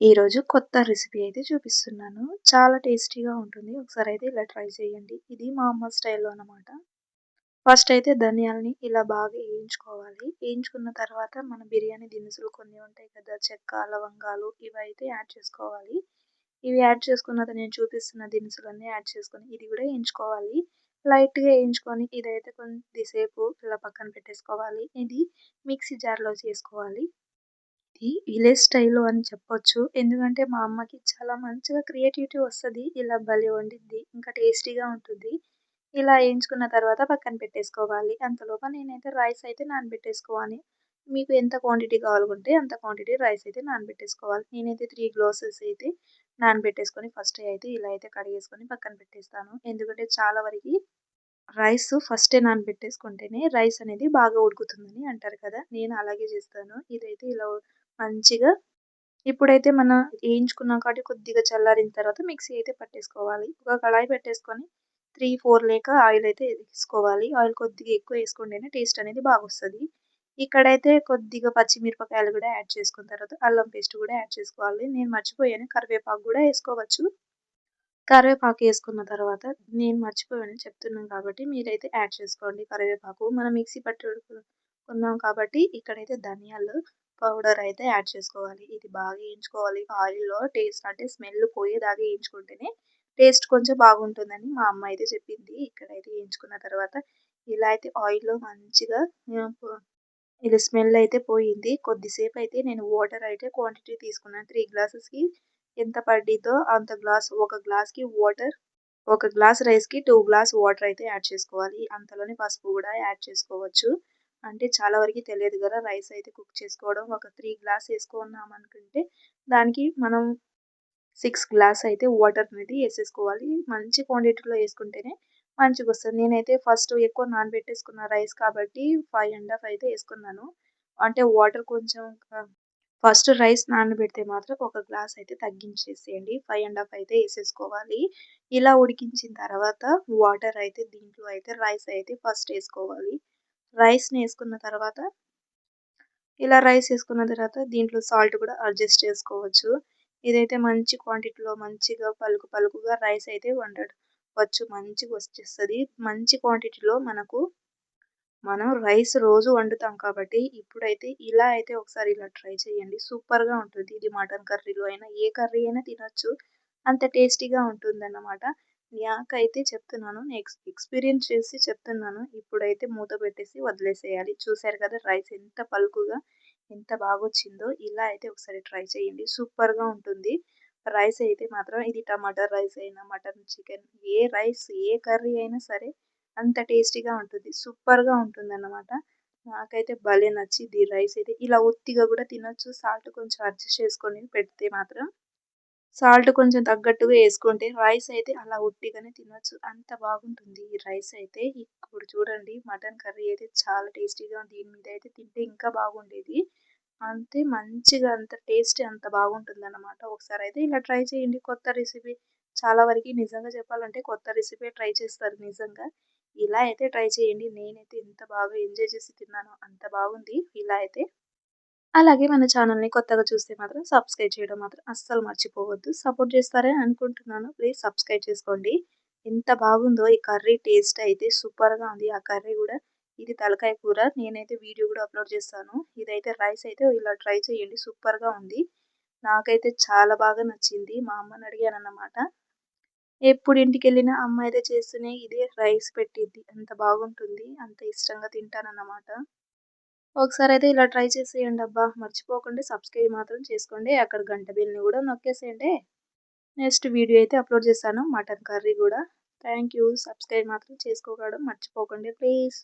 ఈరోజు కొత్త రెసిపీ అయితే చూపిస్తున్నాను. చాలా టేస్టీగా ఉంటుంది. ఒకసారి అయితే ఇలా ట్రై చేయండి. ఇది మా అమ్మ స్టైల్లో అనమాట ఫస్ట్ అయితే ధనియాలని ఇలా బాగా వేయించుకోవాలి. వేయించుకున్న తర్వాత మన బిర్యానీ దినుసులు కొన్ని ఉంటాయి కదా చెక్క లవంగాలు ఇవి అయితే యాడ్ చేసుకోవాలి. ఇవి యాడ్ చేసుకున్న నేను చూపిస్తున్న దినుసులన్నీ యాడ్ చేసుకొని ఇది కూడా వేయించుకోవాలి. లైట్గా వేయించుకొని ఇదైతే కొద్దిసేపు ఇలా పక్కన పెట్టేసుకోవాలి. ఇది మిక్సీ జార్లో చేసుకోవాలి. ఇది విలేజ్ స్టైల్ అని చెప్పొచ్చు. ఎందుకంటే మా అమ్మకి చాలా మంచిగా క్రియేటివిటీ వస్తుంది. ఇలా భలే వండిద్ది ఇంకా టేస్టీగా ఉంటుంది. ఇలా వేయించుకున్న తర్వాత పక్కన పెట్టేసుకోవాలి. అంతలోగా నేనైతే రైస్ అయితే నానబెట్టేసుకోవాలి. మీకు ఎంత క్వాంటిటీ కావాలనుకుంటే అంత క్వాంటిటీ రైస్ అయితే నానబెట్టేసుకోవాలి. నేనైతే త్రీ గ్లాసెస్ అయితే నానబెట్టేసుకొని ఫస్ట్ అయితే ఇలా అయితే కడిగేసుకొని పక్కన పెట్టేస్తాను. ఎందుకంటే చాలా వరకు రైస్ ఫస్టే నానబెట్టేసుకుంటేనే రైస్ అనేది బాగా ఉడుకుతుందని అంటారు కదా. నేను అలాగే చేస్తాను. ఇదైతే ఇలా మంచిగా. ఇప్పుడైతే మనం వేయించుకున్నాం కాబట్టి కొద్దిగా చల్లారిన తర్వాత మిక్సీ అయితే పట్టేసుకోవాలి. ఒక కళాయి పెట్టేసుకొని త్రీ ఫోర్ లేక ఆయిల్ అయితే వేసుకోవాలి. ఆయిల్ కొద్దిగా ఎక్కువ వేసుకుంటేనే టేస్ట్ అనేది బాగా వస్తుంది ఇక్కడైతే కొద్దిగా పచ్చిమిరపకాయలు కూడా యాడ్ చేసుకున్న తర్వాత అల్లం పేస్ట్ కూడా యాడ్ చేసుకోవాలి. నేను మర్చిపోయాను. కరివేపాకు కూడా వేసుకోవచ్చు. కరివేపాకు వేసుకున్న తర్వాత నేను మర్చిపోయాను చెప్తున్నాను కాబట్టి మీరైతే యాడ్ చేసుకోండి కరివేపాకు. మనం మిక్సీ పట్టుకున్నాం కాబట్టి ఇక్కడైతే ధనియాలు పౌడర్ అయితే యాడ్ చేసుకోవాలి. ఇది బాగా వేయించుకోవాలి. ఆయిల్లో టేస్ట్ అంటే స్మెల్ పోయేదాకా వేయించుకుంటేనే టేస్ట్ కొంచెం బాగుంటుందని మా అమ్మ అయితే చెప్పింది. ఇక్కడైతే వేయించుకున్న తర్వాత ఇలా అయితే ఆయిల్లో మంచిగా ఇది స్మెల్ అయితే పోయింది. కొద్దిసేపు అయితే నేను వాటర్ అయితే క్వాంటిటీ తీసుకున్నాను. త్రీ గ్లాసెస్కి ఎంత పడ్డీతో అంత గ్లాస్ ఒక గ్లాస్కి వాటర్ ఒక గ్లాస్ రైస్కి టూ గ్లాస్ వాటర్ అయితే యాడ్ చేసుకోవాలి. అంతలోనే పసుపు కూడా యాడ్ చేసుకోవచ్చు. అంటే చాలా వరకు తెలియదు కదా రైస్ అయితే కుక్ చేసుకోవడం. ఒక త్రీ గ్లాస్ వేసుకున్నాం అనుకుంటే దానికి మనం సిక్స్ గ్లాస్ అయితే వాటర్ అనేది వేసేసుకోవాలి. మంచి క్వాంటిటీలో వేసుకుంటేనే మంచిగా వస్తుంది. నేనైతే ఫస్ట్ ఎక్కువ నానబెట్టేసుకున్న రైస్ కాబట్టి ఫైవ్ అండ్ హాఫ్ అయితే వేసుకున్నాను. అంటే వాటర్ కొంచెం ఫస్ట్ రైస్ నానబెడితే మాత్రం ఒక గ్లాస్ అయితే తగ్గించేసేయండి. ఫైవ్ అండ్ హాఫ్ అయితే వేసేసుకోవాలి. ఇలా ఉడికించిన తర్వాత వాటర్ అయితే దీంట్లో అయితే రైస్ అయితే ఫస్ట్ వేసుకోవాలి. రైస్ని వేసుకున్న తర్వాత ఇలా రైస్ వేసుకున్న తర్వాత దీంట్లో సాల్ట్ కూడా అడ్జస్ట్ చేసుకోవచ్చు. ఇదైతే మంచి క్వాంటిటీలో మంచిగా పలుకు పలుకుగా రైస్ అయితే వండవచ్చు. మంచిగా వచ్చేస్తుంది. మంచి క్వాంటిటీలో మనకు మనం రైస్ రోజు వండుతాం కాబట్టి ఇప్పుడైతే ఇలా అయితే ఒకసారి ఇలా ట్రై చేయండి. సూపర్గా ఉంటుంది. ఇది మటన్ కర్రీలో అయినా ఏ కర్రీ అయినా తినొచ్చు. అంత టేస్టీగా ఉంటుంది అన్నమాట నాకైతే చెప్తున్నాను. ఎక్స్ ఎక్స్పీరియన్స్ చేసి చెప్తున్నాను. ఇప్పుడైతే మూత పెట్టేసి వదిలేసేయాలి. చూసారు కదా రైస్ ఎంత పలుకుగా ఎంత బాగా వచ్చిందో ఇలా అయితే ఒకసారి ట్రై చేయండి. సూపర్గా ఉంటుంది. రైస్ అయితే మాత్రం ఇది టమాటా రైస్ అయినా మటన్ చికెన్ ఏ రైస్ ఏ కర్రీ అయినా సరే అంత టేస్టీగా ఉంటుంది. సూపర్గా ఉంటుంది అన్నమాట నాకైతే భలే నచ్చింది రైస్ అయితే. ఇలా ఒత్తిగా కూడా తినొచ్చు. సాల్ట్ కొంచెం అడ్జస్ట్ చేసుకొని పెడితే మాత్రం సాల్ట్ కొంచెం తగ్గట్టుగా వేసుకుంటే రైస్ అయితే అలా ఉట్టిగానే తినొచ్చు. అంత బాగుంటుంది ఈ రైస్ అయితే. ఇప్పుడు చూడండి మటన్ కర్రీ అయితే చాలా టేస్టీగా దీని మీద అయితే తింటే ఇంకా బాగుండేది. అంతే మంచిగా అంత టేస్ట్ అంత బాగుంటుంది అనమాట ఒకసారి అయితే ఇలా ట్రై చేయండి. కొత్త రెసిపీ చాలా వరకు నిజంగా చెప్పాలంటే కొత్త రెసిపీ ట్రై చేస్తారు నిజంగా. ఇలా అయితే ట్రై చేయండి. నేనైతే ఎంత బాగా ఎంజాయ్ చేసి తిన్నానో. అంత బాగుంది. ఇలా అయితే అలాగే మన ఛానల్ని కొత్తగా చూస్తే మాత్రం సబ్స్క్రైబ్ చేయడం మాత్రం అస్సలు మర్చిపోవద్దు. సపోర్ట్ చేస్తారని అనుకుంటున్నాను. ప్లీజ్ సబ్స్క్రైబ్ చేసుకోండి. ఎంత బాగుందో ఈ కర్రీ టేస్ట్ అయితే సూపర్గా ఉంది. ఆ కర్రీ కూడా ఇది తలకాయ కూర. నేనైతే వీడియో కూడా అప్లోడ్ చేస్తాను. ఇదైతే రైస్ అయితే ఇలా ట్రై చేయండి. సూపర్గా ఉంది. నాకైతే చాలా బాగా నచ్చింది. మా అమ్మని అడిగాను అన్నమాట ఎప్పుడు ఇంటికి వెళ్ళినా అమ్మ అయితే చేస్తూనే ఇదే రైస్ పెట్టిద్ది. అంత బాగుంటుంది. అంత ఇష్టంగా తింటానన్నమాట. ఒకసారి అయితే ఇలా ట్రై చేసేయండి అబ్బా. మర్చిపోకండి. సబ్స్క్రైబ్ మాత్రం చేసుకోండి. అక్కడ గంట బిల్ని కూడా నొక్కేసేయండి. నెక్స్ట్ వీడియో అయితే అప్లోడ్ చేస్తాను. మటన్ కర్రీ కూడా. Thank you. సబ్స్క్రైబ్ మాత్రం చేసుకోవడం మర్చిపోకండి ప్లీజ్.